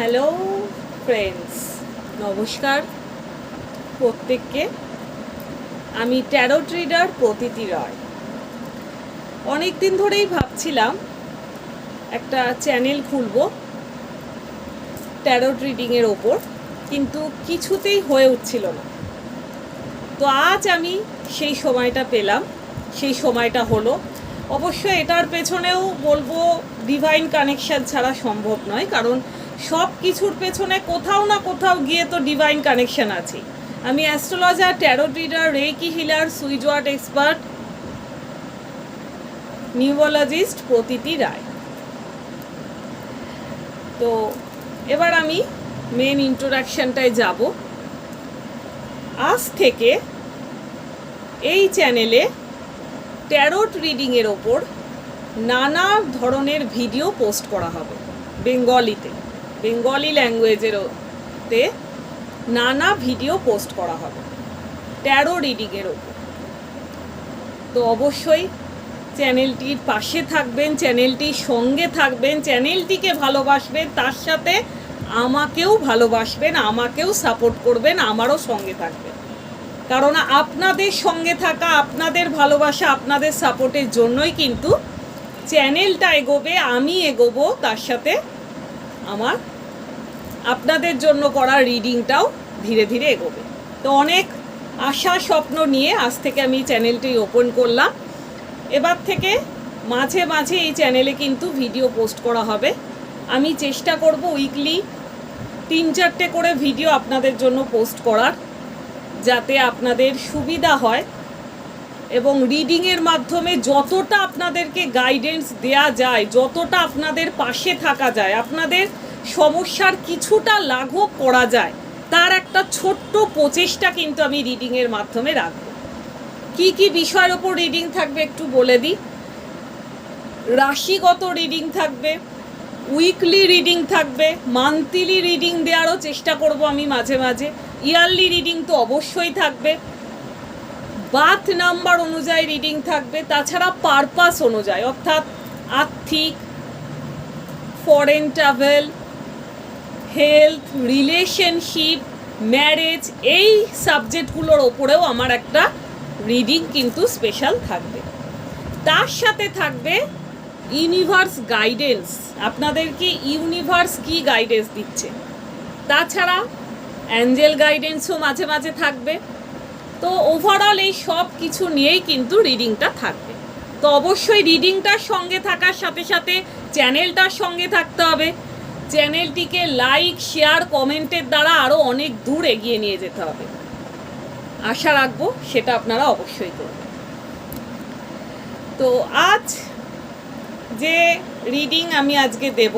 Hello friends নমস্কার প্রত্যেককে। আমি ট্যারো ট্রিডার প্রতীতি রয়। অনেক দিন ধরেই ভাবছিলাম একটা চ্যানেল খুলব ট্যারো ট্রিডিংয়ের ওপর, কিন্তু কিছুতেই হয়ে উঠছিল না। তো আজ আমি সেই সময়টা পেলাম, সেই সময়টা হলো অবশ্য এটার পেছনেও বলব ডিভাইন কানেকশন ছাড়া সম্ভব নয়, কারণ সব কিছুর পেছনে কোথাও না কোথাও গিয়ে তো ডিভাইন কানেকশন আছে আমি astrologer tarot reader reiki healer switchword expert neurologist Pratiti Roy. তো এবার আমি মেন ইন্ট্রোডাকশনটায় যাব। আজ থেকে এই চ্যানেলে ট্যারোট রিডিংয়ের ওপর নানা ধরনের ভিডিও পোস্ট করা হবে বেঙ্গলিতে বেঙ্গলি ল্যাঙ্গুয়েজেরতে নানা ভিডিও পোস্ট করা হবে ট্যারো রিডিংয়ের ওপর। তো অবশ্যই চ্যানেলটির পাশে থাকবেন, চ্যানেলটির সঙ্গে থাকবেন, চ্যানেলটিকে ভালোবাসবেন, তার সাথে আমাকেও ভালোবাসবেন, আমাকেও সাপোর্ট করবেন, আমারও সঙ্গে থাকবেন। কারণ আপনাদের সঙ্গে থাকা, আপনাদের ভালোবাসা, আপনাদের সাপোর্টের জন্যই কিন্তু চ্যানেলটা এগোবে, আমি এগোবো তার সাথে আমার আপনাদের জন্য করা রিডিংটাও ধীরে ধীরে এগোবে। তো অনেক আশা, স্বপ্ন নিয়ে আজ থেকে আমি চ্যানেলটি ওপেন করলাম। এবার থেকে মাঝে মাঝে এই চ্যানেলে কিন্তু ভিডিও পোস্ট করা হবে। আমি চেষ্টা করব উইকলি তিন চারটে করে ভিডিও আপনাদের জন্য পোস্ট করার, যাতে আপনাদের সুবিধা হয়। এবং রিডিংয়ের মাধ্যমে যতটা আপনাদেরকে গাইডেন্স দেয়া যায়, যতটা আপনাদের পাশে থাকা যায়, আপনাদের সমস্যার কিছুটা লাঘব করা যায়, তার একটা ছোট্ট প্রচেষ্টা কিন্তু আমি রিডিংয়ের মাধ্যমে রাখব। কি কি বিষয়ের ওপর রিডিং থাকবে একটু বলে দিই। রাশিগত রিডিং থাকবে উইকলি রিডিং থাকবে মান্থলি রিডিং দেওয়ারও চেষ্টা করব আমি মাঝে মাঝে। ইয়ারলি রিডিং তো অবশ্যই থাকবে। বাথ নাম্বার অনুযায়ী রিডিং থাকবে, তাছাড়া পারপাস অনুযায়ী, অর্থাৎ আর্থিক foreign travel health relationship marriage এই সাবজেক্টগুলোর ওপরেও আমার একটা রিডিং কিন্তু স্পেশাল থাকবে। তার সাথে থাকবে ইউনিভার্স গাইডেন্স আপনাদেরকে ইউনিভার্স কি গাইডেন্স দিচ্ছে? তাছাড়া অ্যাঞ্জেল গাইডেন্সও মাঝে মাঝে থাকবে। তো ওভারঅল এই সব কিছু নিয়েই কিন্তু রিডিংটা থাকবে। তো অবশ্যই রিডিংটার সঙ্গে থাকার সাথে সাথে চ্যানেলটার সঙ্গে থাকতে হবে। চ্যানেলটিকে লাইক শেয়ার কমেন্টের দ্বারা আরও অনেক দূর এগিয়ে নিয়ে যেতে হবে। আশা রাখব সেটা আপনারা অবশ্যই করবেন। তো আজ যে রিডিং আমি আজকে দেব,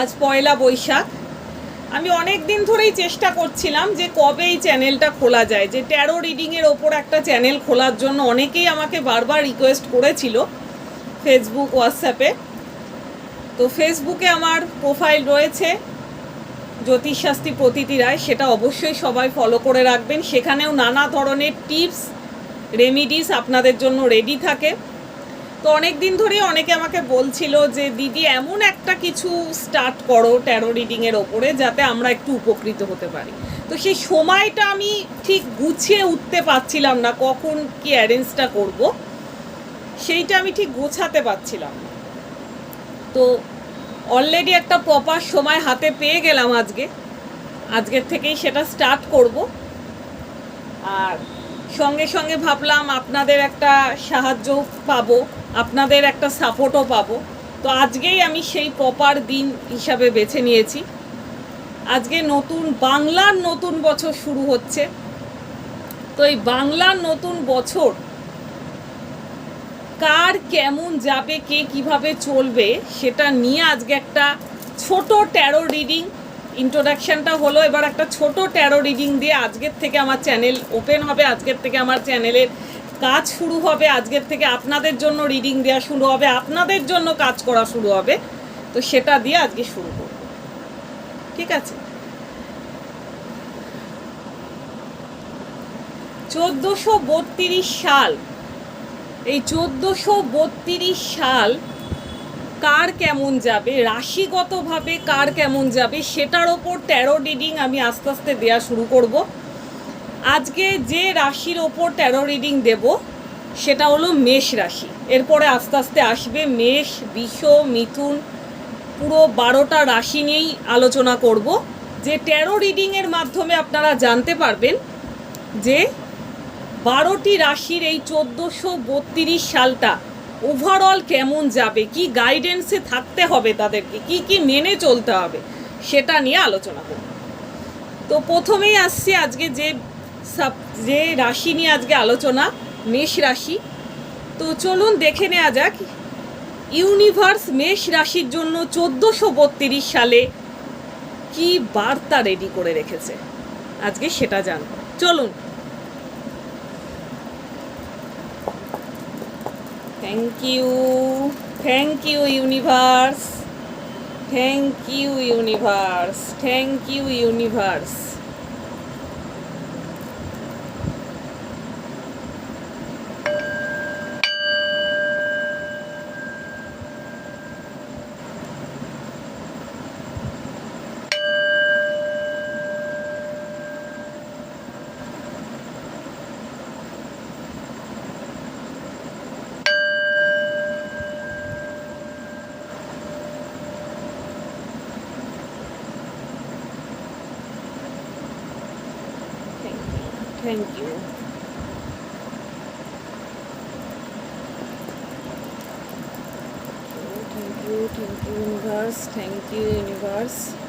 আজ পয়লা বৈশাখ আমি অনেক দিন ধরেই চেষ্টা করছিলাম যে কবে এই চ্যানেলটা খোলা যায়, যে ট্যারো রিডিংয়ের ওপর একটা চ্যানেল খোলার জন্য অনেকেই আমাকে বারবার রিকোয়েস্ট করেছিল ফেসবুক হোয়াটসঅ্যাপে তো ফেসবুকে আমার প্রোফাইল রয়েছে জ্যোতিষশাস্ত্রী প্রতীতি রায়, সেটা অবশ্যই সবাই ফলো করে রাখবেন। সেখানেও নানা ধরনের টিপস রেমিডিস আপনাদের জন্য রেডি থাকে। তো অনেক দিন ধরে অনেকে আমাকে বলছিল যে, দিদি, এমন একটা কিছু স্টার্ট করো ট্যারো রিডিংয়ের ওপরে যাতে আমরা একটু উপকৃত হতে পারি। তো সেই সময়টা আমি ঠিক গুছিয়ে উঠতে পারছিলাম না, কখন কি অ্যারেঞ্জটা করব, সেইটা আমি ঠিক গোছাতে পারছিলাম না। তো অলরেডি একটা প্রপার সময় হাতে পেয়ে গেলাম আজকে। আজকের থেকেই সেটা স্টার্ট করব। আর সঙ্গে সঙ্গে ভাবলাম আপনাদের একটা সাহায্য পাবো, আপনাদের একটা সাপোর্টও পাবো। তো আজকেই আমি সেই প্রপার দিন হিসাবে বেছে নিয়েছি। আজকে নতুন, বাংলার নতুন বছর শুরু হচ্ছে। তো এই বাংলার নতুন বছর, কার কেমন যাবে, কে কীভাবে চলবে, সেটা নিয়ে আজকে একটা ছোট ট্যারো রিডিং ইন্ট্রোডাকশনটা হলো, এবার একটা ছোট ট্যারো রিডিং দিয়ে আজকের থেকে আমার চ্যানেল ওপেন হবে, আজকের থেকে আমার চ্যানেলের কাজ শুরু হবে, আজকের থেকে আপনাদের জন্য রিডিং দেওয়া শুরু হবে, আপনাদের জন্য কাজ করা শুরু হবে। তো সেটা দিয়ে আজকে শুরু করব। ঠিক আছে? চোদ্দোশো সাল, এই চোদ্দোশো সাল কার কেমন যাবে, রাশিগতভাবে কার কেমন যাবে, সেটার ওপর ট্যারো রিডিং আমি আস্তে আস্তে দেওয়া শুরু করব। আজকে যে রাশির ওপর ট্যারো রিডিং দেব, সেটা হলো মেষ রাশি। এরপরে আস্তে আস্তে আসবে মেষ, বিষ, মিথুন, পুরো বারোটা রাশি নিয়েই আলোচনা করব। যে ট্যারো রিডিংয়ের মাধ্যমে আপনারা জানতে পারবেন যে বারোটি রাশির এই চোদ্দোশো বত্রিশ সালটা ওভারঅল কেমন যাবে? কি গাইডেন্সে থাকতে হবে তাদেরকে? কি কি মেনে চলতে হবে? সেটা নিয়ে আলোচনা করব। তো প্রথমেই আসছি আজকে যে সাব, যে রাশি নিয়ে আজকে আলোচনা, মেষ রাশি। তো চলুন দেখে নেওয়া যাক। ইউনিভার্স মেষ রাশির জন্য চোদ্দোশো বত্রিশ সালে কি বার্তা রেডি করে রেখেছে? আজকে সেটা জান চলুন। Thank you thank you universe thank you universe thank you universe Thank you. Thank you, thank you, universe. Thank you, universe.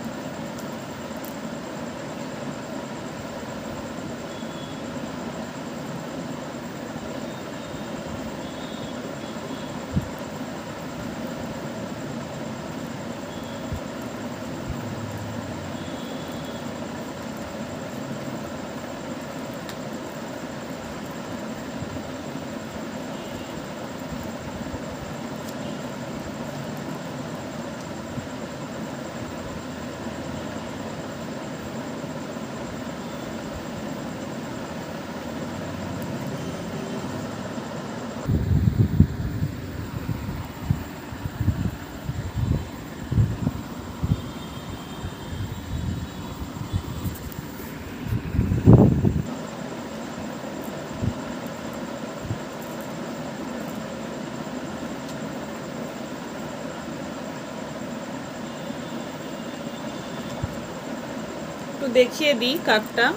দেখিয়ে দিই কার্ডটা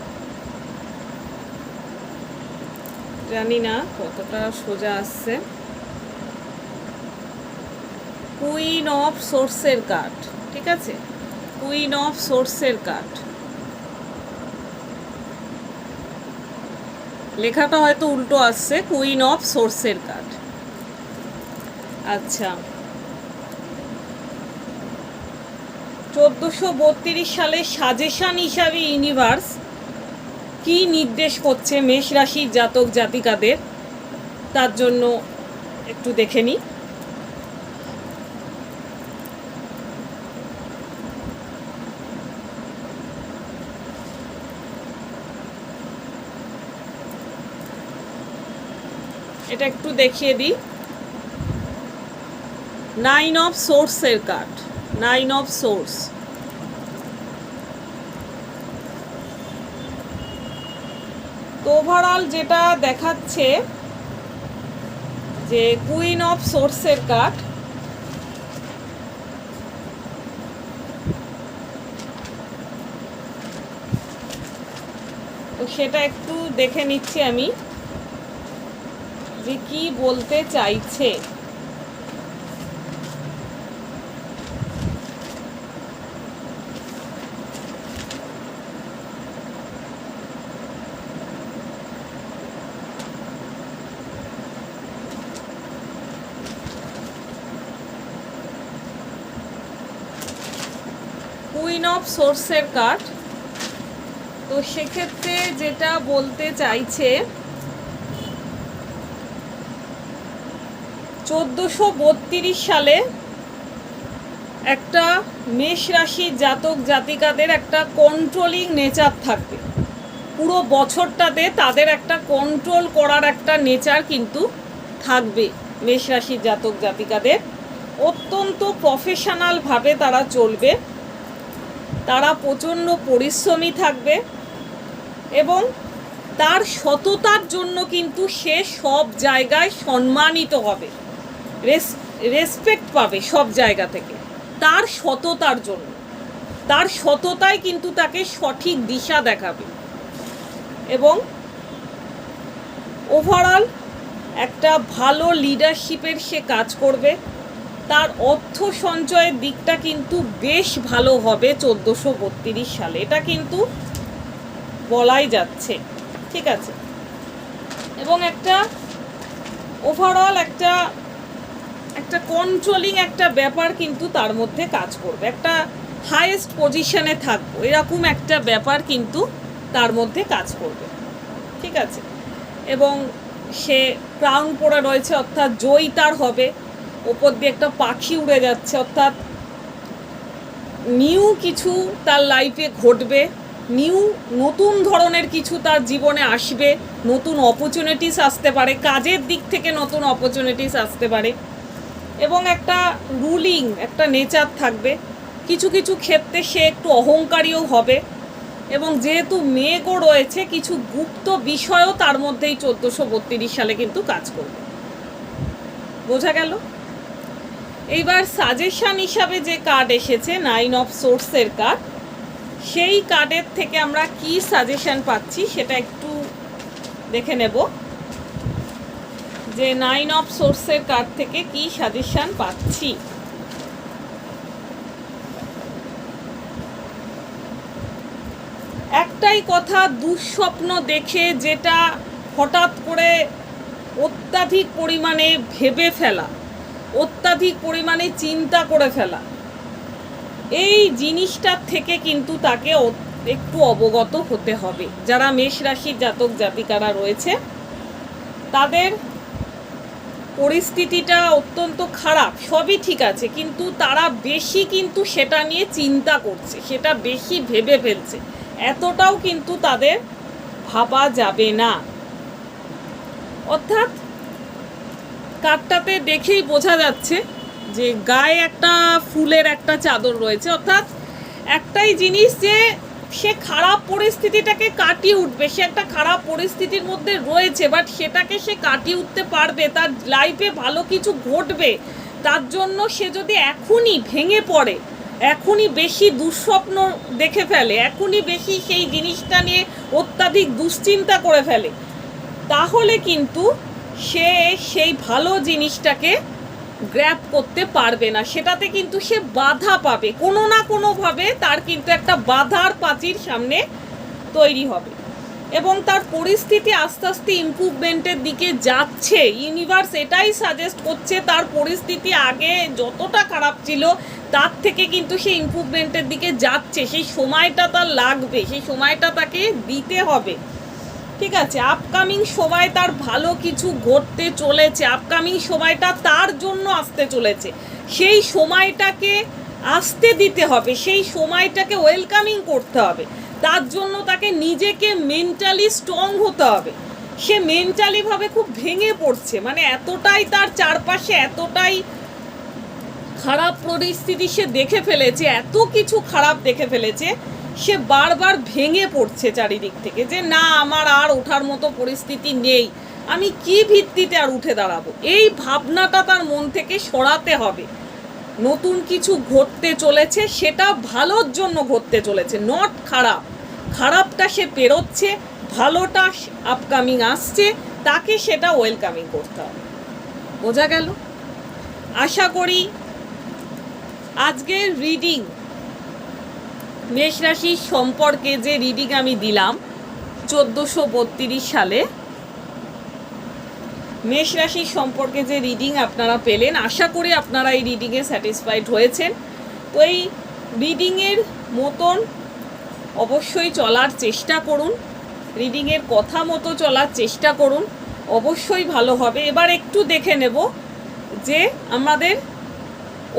জানি না কতটা সোজা আসছে। কুইন অফ সোর্সের কার্ড ঠিক আছে? কুইন অফ সোর্সের কার্ড লেখাটা হয়তো উল্টো আসছে কুইন অফ সোর্সের কার্ড আচ্ছা। চোদ্দোশো বত্রিশ সালে সাজেশন হিসাবে ইউনিভার্স কি নির্দেশ করছে মেষ রাশির জাতক জাতিকাদের? তার জন্য একটু দেখে নিই। এটা একটু দেখিয়ে দিই। নাইন অফ সোর্সের কার্ড, নাইন অফ সোর্স তো ওভারঅল যেটা দেখাচ্ছে যে কুইন অফ সোর্সের কাঠ তো সেটা একটু দেখে নিচ্ছি আমি যে কি বলতে চাইছে কুইন অফ সোর্সের কার্ড। তো সেক্ষেত্রে যেটা বলতে চাইছে, চোদ্দোশো সালে একটা মেষ রাশির জাতক জাতিকাদের একটা কন্ট্রোলিং নেচার থাকবে। পুরো বছরটাতে তাদের একটা কন্ট্রোল করার একটা নেচার কিন্তু থাকবে মেষ রাশির জাতক জাতিকাদের। অত্যন্ত প্রফেশনালভাবে তারা চলবে। তারা প্রচণ্ড পরিশ্রমী থাকবে এবং তার সততার জন্য কিন্তু সে সব জায়গায় সম্মানিত হবে রেসপেক্ট পাবে সব জায়গা থেকে। তার সততার জন্য। তার সততায় কিন্তু তাকে সঠিক দিশা দেখাবে। এবং ওভারঅল একটা ভালো লিডারশিপের সে কাজ করবে। তার অর্থ সঞ্চয়ের দিকটা কিন্তু বেশ ভালো হবে চোদ্দোশো বত্রিশ সালে। এটা কিন্তু বলাই যাচ্ছে। ঠিক আছে? এবং একটা ওভারঅল একটা একটা কন্ট্রোলিং একটা ব্যাপার কিন্তু তার মধ্যে কাজ করবে। একটা হায়েস্ট পজিশনে থাকব, এরকম একটা ব্যাপার কিন্তু তার মধ্যে কাজ করবে। ঠিক আছে? এবং সে ক্রাউন পরে রয়েছে, অর্থাৎ জয়ী তার হবে। ওপর দিয়ে একটা পাখি উড়ে যাচ্ছে, অর্থাৎ নিউ কিছু তার লাইফে ঘটবে, নিউ নতুন ধরনের কিছু তার জীবনে আসবে, নতুন অপরচুনিটিস আসতে পারে, কাজের দিক থেকে নতুন অপরচুনিটিস আসতে পারে এবং একটা রুলিং একটা নেচার থাকবে। কিছু কিছু ক্ষেত্রে সে একটু অহংকারীও হবে এবং যেহেতু মেঘও রয়েছে, কিছু গুপ্ত বিষয়ও তার মধ্যেই চোদ্দোশো বত্রিশ সালে কিন্তু কাজ করবে। বোঝা গেল? এইবার সাজেশন হিসাবে যে কার্ড এসেছে নাইন অফ সোর্সের কার্ড সেই কার্ডের থেকে আমরা কি সাজেশন পাচ্ছি সেটা একটু দেখে নেব। যে নাইন অফ সোর্সের কার্ড থেকে কি সাজেশন পাচ্ছি? একটাই কথা, দুঃস্বপ্ন দেখে যেটা হঠাৎ করে অত্যাধিক পরিমাণে ভেবে ফেলা। অত্যাধিক পরিমাণে চিন্তা করে ফেলা। এই জিনিসটার থেকে কিন্তু তাকে একটু অবগত হতে হবে। যারা মেষ রাশির জাতক জাতিকারা রয়েছে, তাদের পরিস্থিতিটা অত্যন্ত খারাপ, সবই ঠিক আছে, কিন্তু তারা বেশি কিন্তু সেটা নিয়ে চিন্তা করছে, সেটা বেশি ভেবে ফেলছে। এতটাও কিন্তু তাদের ভাবা যাবে না। অর্থাৎ কাঠটাতে দেখেই বোঝা যাচ্ছে যে গায়ে একটা ফুলের একটা চাদর রয়েছে। অর্থাৎ একটাই জিনিস যে সে খারাপ পরিস্থিতিটাকে কাটিয়ে উঠবে, সে একটা খারাপ পরিস্থিতির মধ্যে রয়েছে বাট সেটাকে সে কাটিয়ে উঠতে পারবে, তার লাইফে ভালো কিছু ঘটবে, তার জন্য সে যদি এখনই ভেঙে পড়ে, এখনই বেশি দুঃস্বপ্ন দেখে ফেলে, এখনই বেশি সেই জিনিসটা নিয়ে অত্যাধিক দুশ্চিন্তা করে ফেলে, তাহলে কিন্তু সে সেই ভালো জিনিসটাকে গ্র্যাপ করতে পারবে না। সেটাতে কিন্তু সে বাধা পাবে। কোনো না কোনোভাবে তার কিন্তু একটা বাধার পাচির সামনে তৈরি হবে। এবং তার পরিস্থিতি আস্তে আস্তে ইম্প্রুভমেন্টের দিকে যাচ্ছে। ইউনিভার্স এটাই সাজেস্ট করছে, তার পরিস্থিতি আগে যতটা খারাপ ছিল, তার থেকে কিন্তু সে ইম্প্রুভমেন্টের দিকে যাচ্ছে। সেই সময়টা তার লাগবে, সেই সময়টা তাকে দিতে হবে। ঠিক আছে আপকামিং সময় তার ভালো কিছু ঘটতে চলেছে আপকামিং সময়টা তার জন্য আসতে চলেছে। সেই সময়টাকে আসতে দিতে হবে, সেই সময়টাকে ওয়েলকামিং করতে হবে। তার জন্য তাকে নিজেকে মেন্টালি স্ট্রং হতে হবে। সে মেন্টালিভাবে খুব ভেঙে পড়ছে মানে এতটাই তার চারপাশে এতটাই খারাপ পরিস্থিতি সে দেখে ফেলেছে, এত কিছু খারাপ দেখে ফেলেছে সে বারবার ভেঙে পড়ছে চারিদিক থেকে যে না, আমার আর ওঠার মতো পরিস্থিতি নেই। আমি কি ভিত্তিতে আর উঠে দাঁড়াবো? এই ভাবনাটা তার মন থেকে সরাতে হবে। নতুন কিছু ঘটতে চলেছে, সেটা ভালোর জন্য ঘটতে চলেছে নট খারাপ। খারাপটা সে পেরোচ্ছে, ভালোটা আপকামিং আসছে, তাকে সেটা ওয়েলকামিং করতে হবে। বোঝা গেল? আশা করি আজকের রিডিং মেষ রাশির সম্পর্কে যে রিডিং আমি দিলাম, চোদ্দোশো সালে, মেষ রাশির সম্পর্কে যে রিডিং আপনারা পেলেন, আশা করি আপনারা এই রিডিংয়ে স্যাটিসফাইড হয়েছেন। তো এই রিডিংয়ের মতন অবশ্যই চলার চেষ্টা করুন রিডিংয়ের কথা মতো চলার চেষ্টা করুন, অবশ্যই ভালো হবে। এবার একটু দেখে নেব যে আমাদের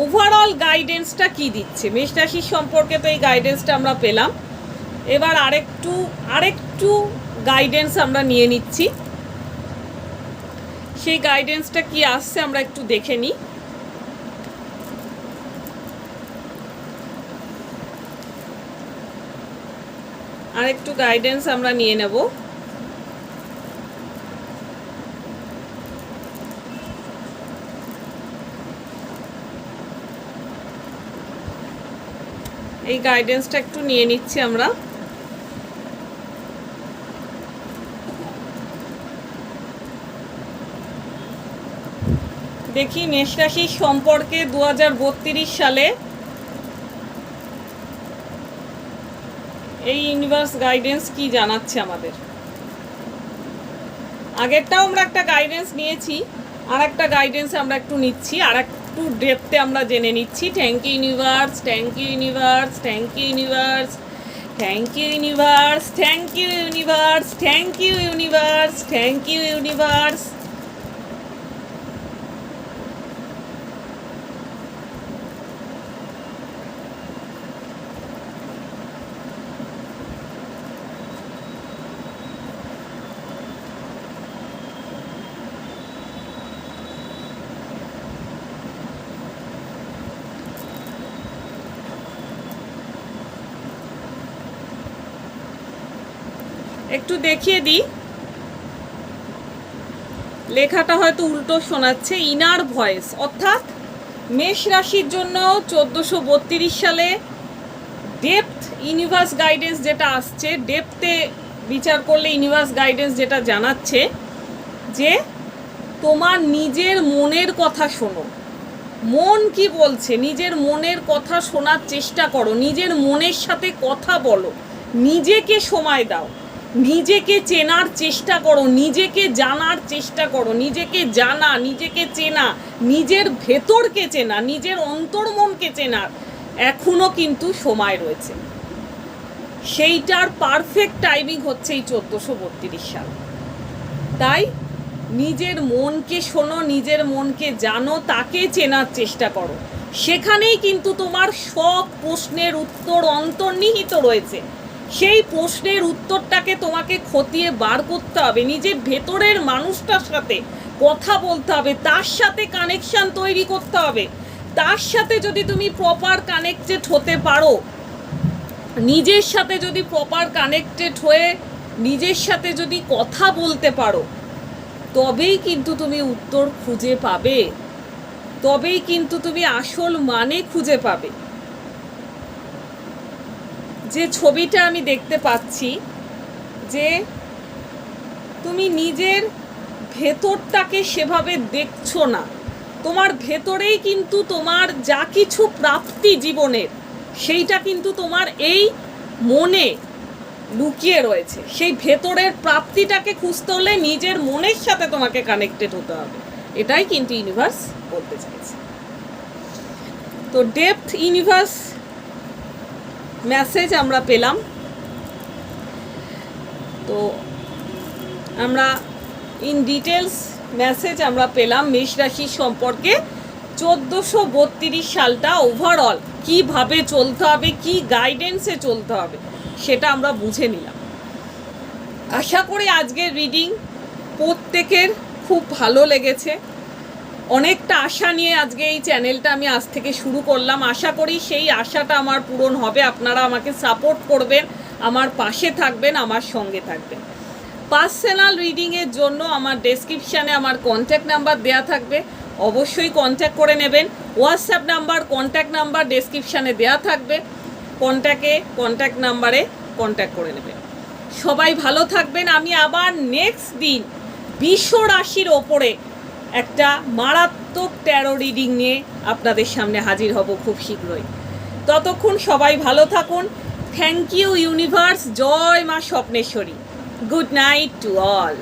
ওভারঅল গাইডেন্সটা কি দিচ্ছে? মেষ রাশির সম্পর্কে তো এই গাইডেন্সটা আমরা পেলাম। এবার আরেকটু আরেকটু গাইডেন্স আমরা নিয়ে নিচ্ছি। সেই গাইডেন্সটা কি আসছে আমরা একটু দেখে নিই। আরেকটু গাইডেন্স আমরা নিয়ে নেব। এই গাইডেন্সটা একটু নিয়ে নিচ্ছি আমরা। দেখি মেষ রাশির সম্পর্কে দু সালে এই ইউনিভার্স গাইডেন্স কি জানাচ্ছে আমাদের। আগেরটাও আমরা একটা গাইডেন্স নিয়েছি আর একটা গাইডেন্স আমরা একটু নিচ্ছি আর একটু ডেপথে আমরা জেনে নিচ্ছি। Thank you universe thank you universe thank you universe thank you universe thank you universe thank you universe thank you universe একটু দেখিয়ে দিই। লেখাটা হয়তো উল্টো শোনাচ্ছে, ইনার ভয়েস। অর্থাৎ মেষ রাশির জন্য চোদ্দোশো সালে ডেপথ ইউনিভার্স গাইডেন্স যেটা আসছে, ডেপথে বিচার করলে ইউনিভার্স গাইডেন্স যেটা জানাচ্ছে যে তোমার নিজের মনের কথা শোনো। মন কি বলছে? নিজের মনের কথা শোনার চেষ্টা করো, নিজের মনের সাথে কথা বলো, নিজেকে সময় দাও। নিজেকে চেনার চেষ্টা করো, নিজেকে জানার চেষ্টা করো, নিজেকে জানা, নিজেকে চেনা, নিজের ভেতরকে চেনা, নিজের অন্তর্মনকে চেনার এখনও কিন্তু সময় রয়েছে। সেইটার পারফেক্ট টাইমিং হচ্ছে এই চোদ্দোশো বত্রিশ সাল। তাই নিজের মনকে শোনো, নিজের মনকে জানো, তাকে চেনার চেষ্টা করো। সেখানেই কিন্তু তোমার সব প্রশ্নের উত্তর অন্তর্নিহিত রয়েছে। সেই প্রশ্নের উত্তরটাকে তোমাকে খতিয়ে বার করতে হবে, নিজের ভেতরের মানুষটার সাথে কথা বলতে হবে, তার সাথে কানেকশান তৈরি করতে হবে। তার সাথে যদি তুমি প্রপার কানেক্টেড হতে পারো, নিজের সাথে যদি প্রপার কানেক্টেড হয়ে নিজের সাথে যদি কথা বলতে পারো, তবেই কিন্তু তুমি উত্তর খুঁজে পাবে। তবেই কিন্তু তুমি আসল মানে খুঁজে পাবে। যে ছবিটা আমি দেখতে পাচ্ছি, যে তুমি নিজের ভেতরটাকে সেভাবে দেখছ না। তোমার ভেতরেই কিন্তু তোমার যা কিছু প্রাপ্তি জীবনের, সেইটা কিন্তু তোমার এই মনে লুকিয়ে রয়েছে। সেই ভেতরের প্রাপ্তিটাকে খুঁজতে হলে নিজের মনের সাথে তোমাকে কানেক্টেড হতে হবে। এটাই কিন্তু ইউনিভার্স বলতে চাইছে। তো ডেপথ ইউনিভার্স মেসেজ আমরা পেলাম। তো আমরা ইন ডিটেলস মেসেজ আমরা পেলাম মেষ রাশি সম্পর্কে। চোদ্দোশো বত্রিশ সালটা ওভারঅল কীভাবে চলতে হবে, কি গাইডেন্সে চলতে হবে, সেটা আমরা বুঝে নিলাম। আশা করি আজকের রিডিং প্রত্যেকের খুব ভালো লেগেছে। অনেকটা আশা নিয়ে আজকে এই চ্যানেলটা আমি আজ থেকে শুরু করলাম। আশা করি সেই আশাটা আমার পূরণ হবে। আপনারা আমাকে সাপোর্ট করবেন, আমার পাশে থাকবেন, আমার সঙ্গে থাকবেন। পার্সোনাল রিডিংয়ের জন্য আমার ডেসক্রিপশানে আমার কন্ট্যাক্ট নাম্বার দেয়া থাকবে। অবশ্যই কন্ট্যাক্ট করে নেবেন। হোয়াটসঅ্যাপ নাম্বার কন্ট্যাক্ট নাম্বার ডেসক্রিপশানে দেয়া থাকবে। কন্ট্যাক্টে কন্ট্যাক্ট নাম্বারে কন্ট্যাক্ট করে নেবেন। সবাই ভালো থাকবেন। আমি আবার নেক্সট দিন বিশ্ব রাশির ওপরে একটা মারাত্মক ট্যারো রিডিং নিয়ে আপনাদের সামনে হাজির হব খুব শীঘ্রই। ততক্ষণ সবাই ভালো থাকুন। থ্যাংক ইউ ইউনিভার্স জয় মা Swapneshwari. Good night to all